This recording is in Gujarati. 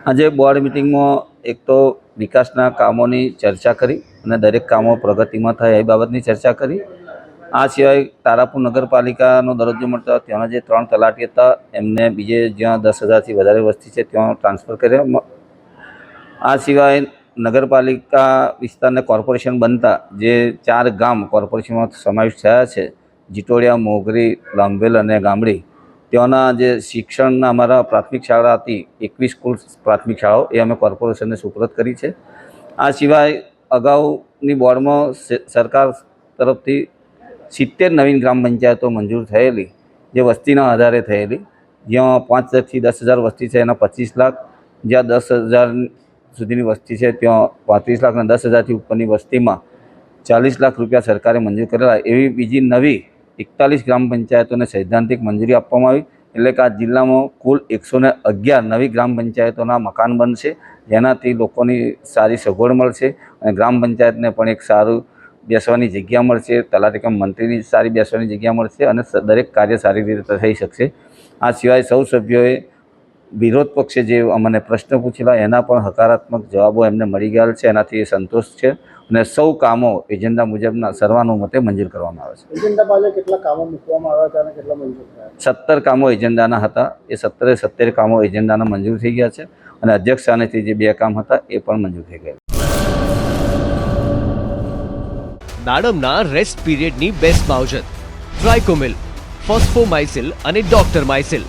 આજે બોર્ડ મિટિંગમાં એક તો વિકાસના કામોની ચર્ચા કરી અને દરેક કામો પ્રગતિમાં થાય એ બાબતની ચર્ચા કરી. આ સિવાય તારાપુર નગરપાલિકાનો દરજ્જો મળતો ત્યાંના જે ત્રણ તલાટી હતા, એમને બીજે જ્યાં દસ હજારથી વધારે વસ્તી છે, ત્યાં ટ્રાન્સફર કર્યા. આ સિવાય નગરપાલિકા વિસ્તારને કોર્પોરેશન બનતા જે ચાર ગામ કોર્પોરેશનમાં સમાવેશ થયા છે, જીટોડિયા, મોગરી લાંભેલ અને ગામડી ત્યાંના જે શિક્ષણના અમારા પ્રાથમિક શાળા હતી, એકવીસ સ્કૂલ પ્રાથમિક શાળાઓ, એ અમે કોર્પોરેશનને સુપ્રત કરી છે. આ સિવાય અગાઉની બોર્ડમાં સરકાર તરફથી સિત્તેર નવીન ગ્રામ પંચાયતો મંજૂર થયેલી, જે વસ્તીના આધારે થયેલી. જ્યાં પાંચ હજારથી દસ હજાર વસ્તી છે, એના પચીસ લાખ. જ્યાં દસ હજાર સુધીની વસ્તી છે, ત્યાં પાંત્રીસ લાખ અને દસ હજારથી ઉપરની વસ્તીમાં ચાલીસ લાખ રૂપિયા સરકારે મંજૂર કરેલા. એવી બીજી નવી એકતાલીસ ગ્રામ પંચાયતોને સૈદ્ધાંતિક મંજૂરી આપવામાં આવી. એટલે કે આ જિલ્લામાં કુલ એકસો અગિયાર નવી ગ્રામ પંચાયતોના મકાન બનશે. જેનાથી લોકોની સારી સગવડ મળશે અને ગ્રામ પંચાયતને પણ એક સારું બેસવાની જગ્યા મળશે. તલાટી કમ મંત્રીની સારી બેસવાની જગ્યા મળશે અને દરેક કાર્ય સારી રીતે થઈ શકશે. આ સિવાય સૌ સભ્યોએ વિરોધ પક્ષે જે અમને પ્રશ્ન પૂછેલા એના પણ હકારાત્મક જવાબો એમને મળી ગયા છે. એનાથી એ સંતોષ છે અને સૌ કામો એજન્ડા મુજબના સર્વાનુમતે મંજૂર કરવામાં આવે છે. એજન્ડા પાસે કેટલા કામો મૂકવામાં આવ્યા હતા અને કેટલા મંજૂર થયા સત્તર કામો એજન્ડાના હતા. એ સત્તરે સત્તેર કામો એજન્ડાના મંજૂર થઈ ગયા છે અને અધ્યક્ષ સ્થાનેથી જે બે કામ હતા એ પણ મંજૂર થઈ ગયા નાડમના રેસ્ટ પીરિયડની બેસ્ટ માવજત ટ્રાયકોમિલ ફોસ્ફોમાઇસિલ અને ડોક્ટર માઇસિલ